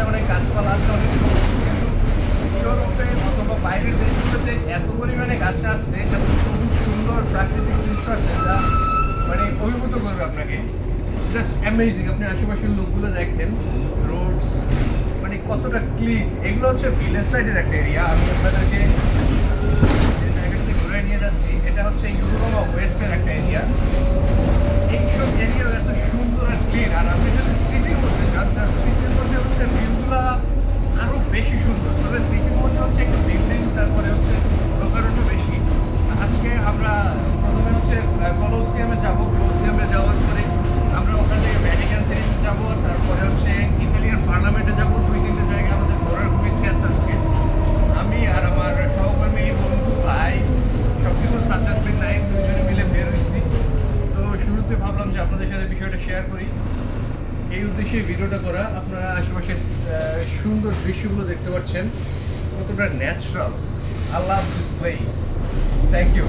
এখানে অনেক গাছপালা আছে, অনেক ইউরোপে অথবা বাইরের দেশগুলোতে এত পরিমাণে গাছ আসছে, এত সুন্দর প্রাকৃতিক দৃশ্য আছে যা মানে অভিভূত করবে আপনাকে। জাস্ট অ্যামেজিং আপনি আশেপাশের লোকগুলো দেখেন রোডস মানে কতটা ক্লিন এগুলো হচ্ছে ভিলেজ সাইডের একটা এরিয়া আমি আপনাদেরকে যে জায়গাটাতে ঘুরে নিয়ে যাচ্ছি, এটা হচ্ছে ইউরোপ বা ওয়েস্টের একটা এরিয়া কলোসিয়ামে যাব। কলোসিয়ামে যাওয়ার পরে আমরা ওখান থেকে ভ্যাটিকান সিটিতে যাব, তারপরে হচ্ছে ইতালিয়ান পার্লামেন্টে যাব। দুই তিনটে জায়গা আমাদের ঘোরার খুব ইচ্ছে আছে আজকে। আমি আর আমার সহকর্মী, বন্ধু, ভাই সব কিছু সাজ্জাদ বিন দুজনে মিলে বের হয়েছি। তো শুরুতে ভাবলাম যে আপনাদের সাথে বিষয়টা শেয়ার করি। এই উদ্দেশ্যে ভিডিওটা করা, আপনারা আশেপাশের সুন্দর দৃশ্যগুলো দেখতে পাচ্ছেন। কতটা natural I love this place thank you